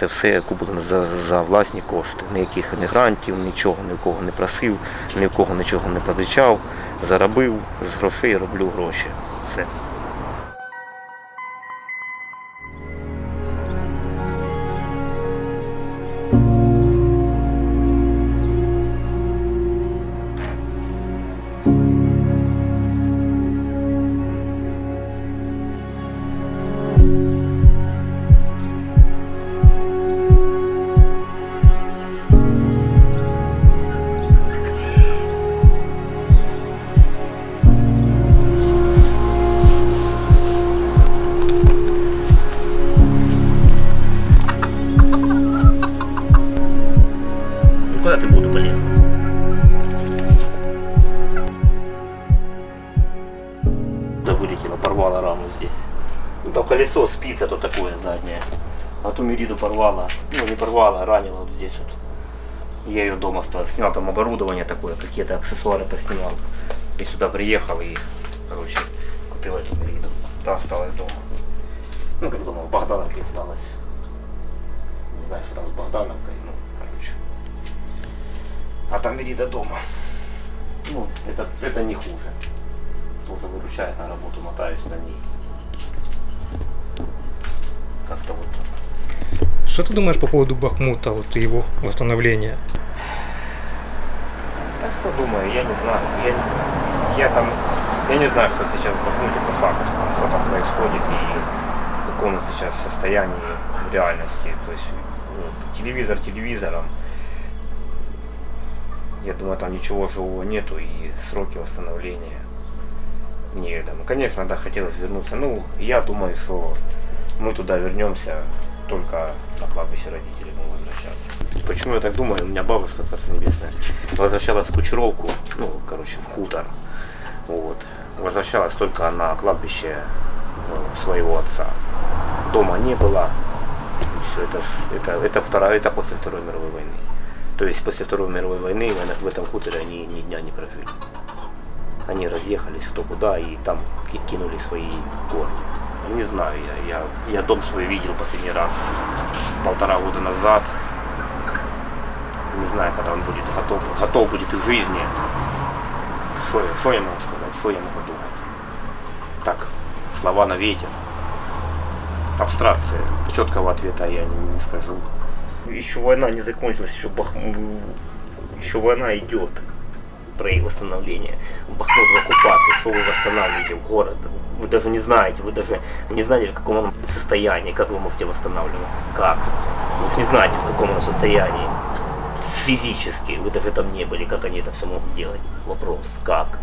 Це все куплено за, за власні кошти. Ніяких не грантів, нічого ні в кого не просив, ні в кого нічого не позичав. Заробив з грошей роблю гроші. Все. Колесо спица то такое заднее. А ту мериду порвала. Ну не порвала, а ранила вот здесь вот. Я ее дома оставил. Снял там оборудование такое, какие-то аксессуары поснимал. И сюда приехал и, короче, купил эту мериду. Та осталась дома. Ну, как дома, в Богдановке осталась. Не знаю, что там с Богдановкой, ну, короче. А там Мерида дома. Ну, это, это не хуже. Тоже выручает на работу, мотаюсь на ней. Что ты думаешь по поводу Бахмута, вот и его восстановления? Так что думаю, я не знаю. Я, я там, я не знаю, что сейчас в Бахмуте по факту, что там происходит и в каком сейчас состоянии в реальности. То есть ну, телевизор телевизором. Я думаю, там ничего живого нету и сроки восстановления неведомы. Конечно, да, хотелось вернуться. Ну, я думаю, что мы туда вернемся только на кладбище родителей будем возвращаться. Почему я так думаю? У меня бабушка, Царство Небесное, возвращалась в Кучеровку, ну, короче, в хутор. Вот. Возвращалась только на кладбище ну, своего отца. Дома не было. Все, это, это, это, вторая, это после Второй мировой войны. То есть после Второй мировой войны в этом хуторе они ни дня не прожили. Они разъехались кто куда и там ки- кинули свои корни. Не знаю, я, я, я дом свой видел последний раз полтора года назад. Не знаю, когда он будет готов, готов будет к жизни. Что я, я могу сказать, что я могу думать? Так, слова на ветер. Абстракция. Четкого ответа я не, не скажу. Еще война не закончилась, еще, Бах... еще война идет про их восстановление. Бахмут в оккупации, что вы восстанавливаете в город? Вы даже не знаете, вы даже не знаете, в каком он состоянии, как вы можете восстанавливать. Как? Вы не знаете, в каком он состоянии. Физически, вы даже там не были, как они это все могут делать. Вопрос, как?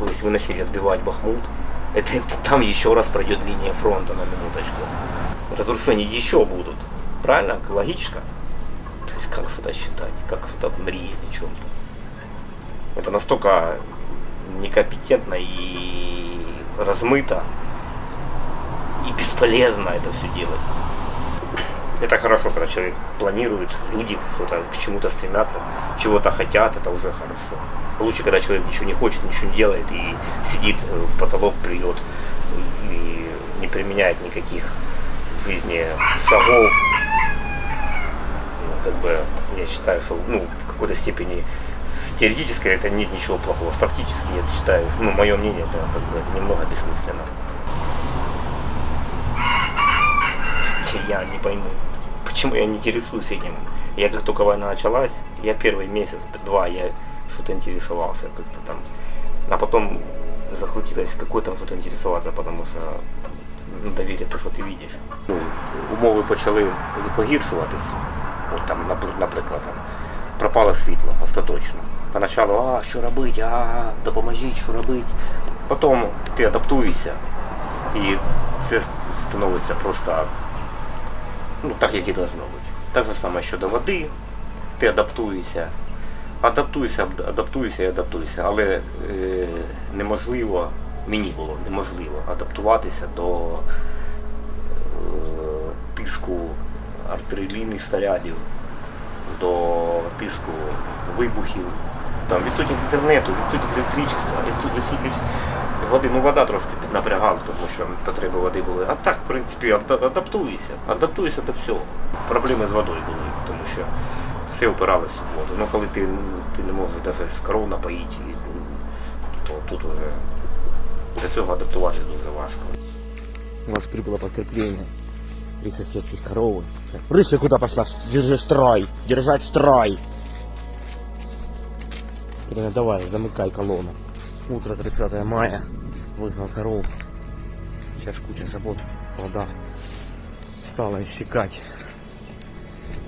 Если вы начнете отбивать Бахмут, это, это там еще раз пройдет линия фронта на минуточку. Разрушения еще будут. Правильно? Логично? То есть как что-то считать, как что-то мріяти о чем-то. Это настолько некомпетентно и размыто и бесполезно это все делать. Это хорошо, когда человек планирует, люди что-то к чему-то стремятся, чего-то хотят, это уже хорошо. Лучше, когда человек ничего не хочет, ничего не делает и сидит э, в потолок, плюет и не применяет никаких в жизни шагов. Ну, как бы я считаю, что ну, в какой-то степени с теоретической это нет ничего плохого. Практически я считаю, ну, мое мнение, это как бы немного бессмысленно. Я не пойму, почему я не интересуюсь этим. Я как только война началась, я первый месяц, два, я что-то интересовался как-то там. А потом закрутилось, какой там что-то интересоваться, потому що ну, доверие то, що ти бачиш. Ну, умови почали погіршуватись. От там, напр- наприклад, там, пропало світло остаточно. Поначалу, а що робити, а допоможіть, що робити. Потім ти адаптуєшся і це становиться просто ну, так, як і должно бути. Так же саме щодо води, ти адаптуєшся, адаптуєшся, адаптуєшся і адаптуєшся, але е, неможливо, мені було неможливо адаптуватися до е, тиску артилерійних снарядів, до тиску вибухів, Там відсутність інтернету, відсутність електричества, відсутність води. Ну вода трошки піднапрягала, тому що потреби води були. А так, в принципі, ада- адаптуюся. Адаптуюся до всього. Проблеми з водою були, тому що все опиралось в воду. Ну коли ти, ти не можеш навіть з коров напоїти, ну, то тут уже до цього адаптуватись дуже важко. У нас прибыло подкрепление. Три соседских коровы. Рыся куда пошла? Держи строй. Держать строй. Кирилл, давай, замыкай колонну. Утро 30 мая. Выгнал коров. Сейчас куча забот. Вода стала иссякать.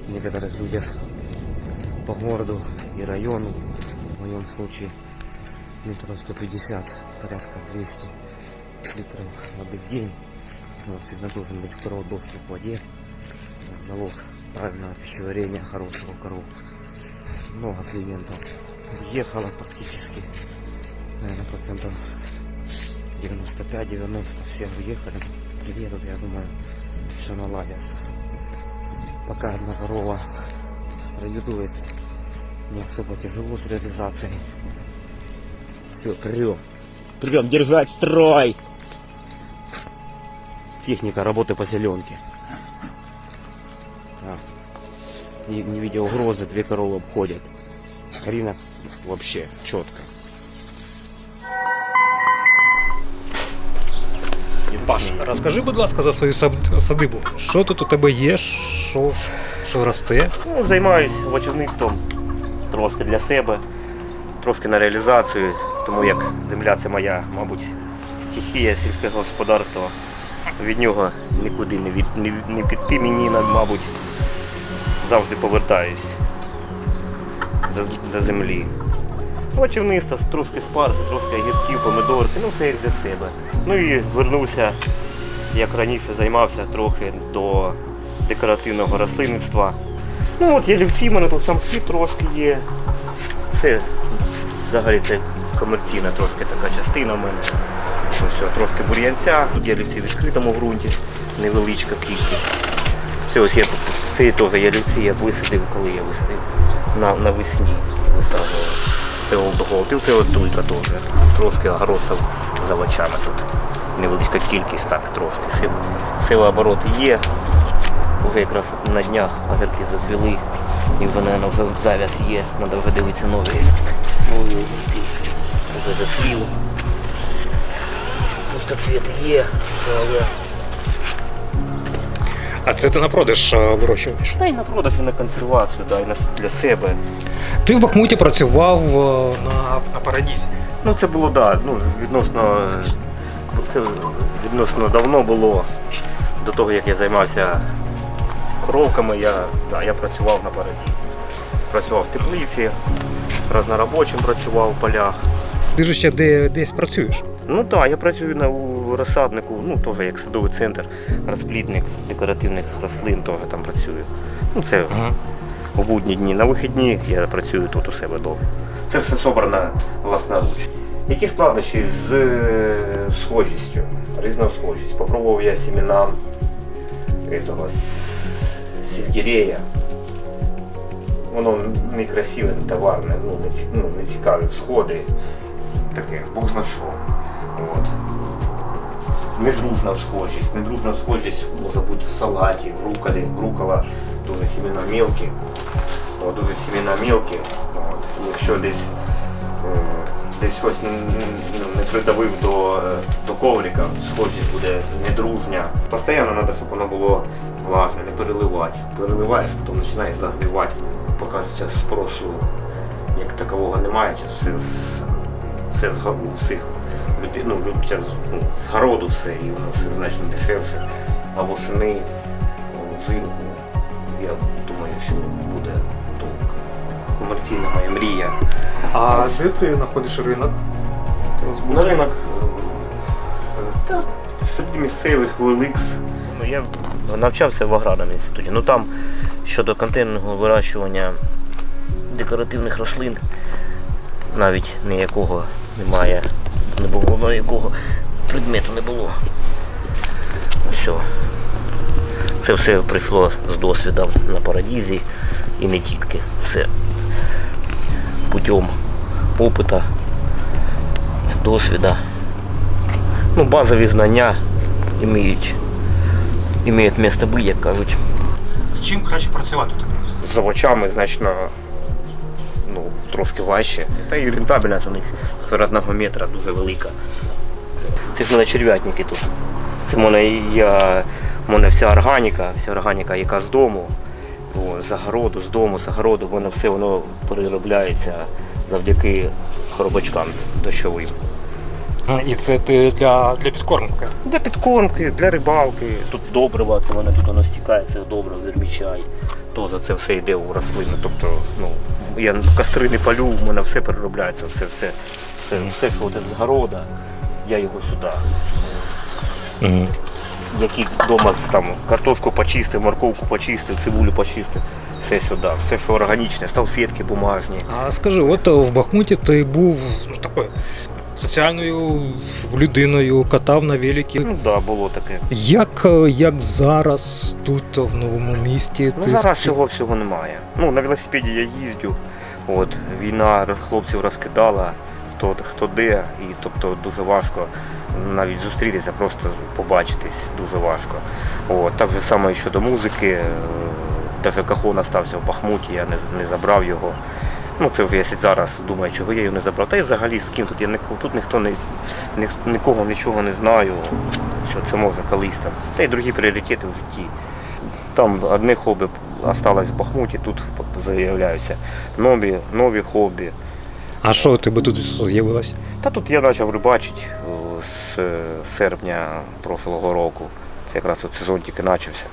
Некоторых людях по городу и району. В моем случае литров 150, порядка 200 литров воды в день. Вот, всегда должен быть у коров доступ к воде. Залог правильного пищеварения, хорошего коров. Много клиентов ехало практически, наверное, процентов 95-90 все уехали. Приедут, я думаю, все наладится. Пока одна корова в строю дуется, не особо тяжело с реализацией. Все, прям. Прям держать строй! техника работы по зеленке. Так. Не, не видя угрозы, две коровы обходят. Рынок вообще четко. Паш, розкажи, будь ласка, за свою сад- садибу. Що тут у тебе є, що, що росте? Ну, займаюся вочівництвом трошки для себе, трошки на реалізацію, тому як земля це моя, мабуть, стихія сільського господарства. Від нього нікуди не, від, не, не піти мені, мабуть, завжди повертаюсь до, до землі. Вочівництво, трошки спаржі, трошки огірків, помидорки, ну все як для себе. Ну і вернувся, як раніше займався трохи до декоративного рослинництва. Ну от ялівці в мене тут сам світ трошки є. Це взагалі це комерційна трошки така частина в мене. Ось все, трошки бур'янця. Тут ялівці в відкритому ґрунті, невеличка кількість. Це ось я це теж ялівці я висадив, коли я висадив на, навесні висаджував. Це олдголд, це от туйка теж. Трошки огородців за овочами тут. Невеличка кількість, так трошки. Сил, силообороти є. Уже якраз на днях огірки зацвіли і вже, мабуть, вже зав'яз є. Треба вже дивитися нові. Вже зацвіл. Пустоцвіт є, але А це ти на продаж а, вирощуєш. та й на продаж, і на консервацію, да, і на, с- для себе. Ти в Бахмуті працював а, на, на Парадізі. Ну це було да, ну, відносно е, це відносно давно було. До того як я займався коровками, я, да, я працював на парадізі. Працював в теплиці, разноробочим працював в полях. Ти ж ще де, десь працюєш. Ну так, я працюю на у розсаднику, ну теж як садовий центр, розплідник декоративних рослин теж там працюю. Ну це Ага. у будні дні. На вихідні я працюю тут у себе вдома. Це все собрано власноруч. Які складнощі з е, схожістю, різна схожість. Попробував я семена этого сельдерея. Воно не красиве, не товарне, ну не, ну, не цікаві всходи. Таке, Бог зна що. От. Недружна схожість. Недружна схожість може бути в салаті, в руколі. Рукола дуже семена мелкі. От, дуже семена мелкі. От. Якщо десь, е, десь щось не, придавив до, е, до коврика, схожість буде недружня. Постійно треба, щоб воно було влажне, не переливати. Переливаєш, потім починає загнивати. Поки зараз спросу як такового немає, все все з всіх людей, ну, люд- зараз, ну, з городу все, і воно все значно дешевше. А восени, ну, взимку, я думаю, що буде толк. Комерційна моя мрія. А де ти знаходиш ринок? На ринок е, та серед місцевих OLX. Ну, я навчався в аграрному інституті. Ну там щодо контейнерного вирощування декоративних рослин навіть ніякого немає. Не було ніякого предмету не було. Все. Це все прийшло з досвідом на парадізі і не тільки. Все путем опита, досвіда. Ну, базові знання іміють, іміють місце бути, як кажуть. З чим краще працювати тобі? З овочами значно трошки важче. Та і рентабельність у них з квадратного метра дуже велика. Це ж мене черв'ятники тут. Це в мене, я, в мене вся органіка, вся органіка, яка з дому, о, з огороду, з дому, з огороду, в мене все воно переробляється завдяки хробачкам дощовим. І це ти для, для підкормки. Для підкормки, для рибалки, тут добрива, це в мене тут воно стікає, це добре, вермічай. Теж це все йде у рослини. Тобто, ну, я костри не палю, у мене все переробляється, все, все, все, все що от з города, я його сюди. Які вдома там картошку почистив, морковку почистив, цибулю почистив, все сюди, все, що органічне, салфетки бумажні. А скажи, от в Бахмуті ти був ну, такою соціальною людиною, катав на великі. Ну да, було таке. Як, е, як зараз тут в новому місті Ну, ти зараз цього всього немає. Ну, на велосипеді я їздю. От, війна хлопців розкидала, хто, хто де, і тобто дуже важко навіть зустрітися, просто побачитись дуже важко. От, так же само і щодо музики. Навіть кахон остався в Бахмуті, я не, не забрав його. Ну, це вже я зараз думаю, чого я його не забрав. Та й взагалі з ким тут я тут ніхто не ні, нікого нічого не знаю. Що це може колись там. Та й другі пріоритети в житті. Там одне хобі осталось в Бахмуті, тут заявляюся. Нові, нові хобі. А що у тебе тут з'явилось? Та тут я почав рибачити з е, серпня прошлого року. Це якраз от сезон тільки почався.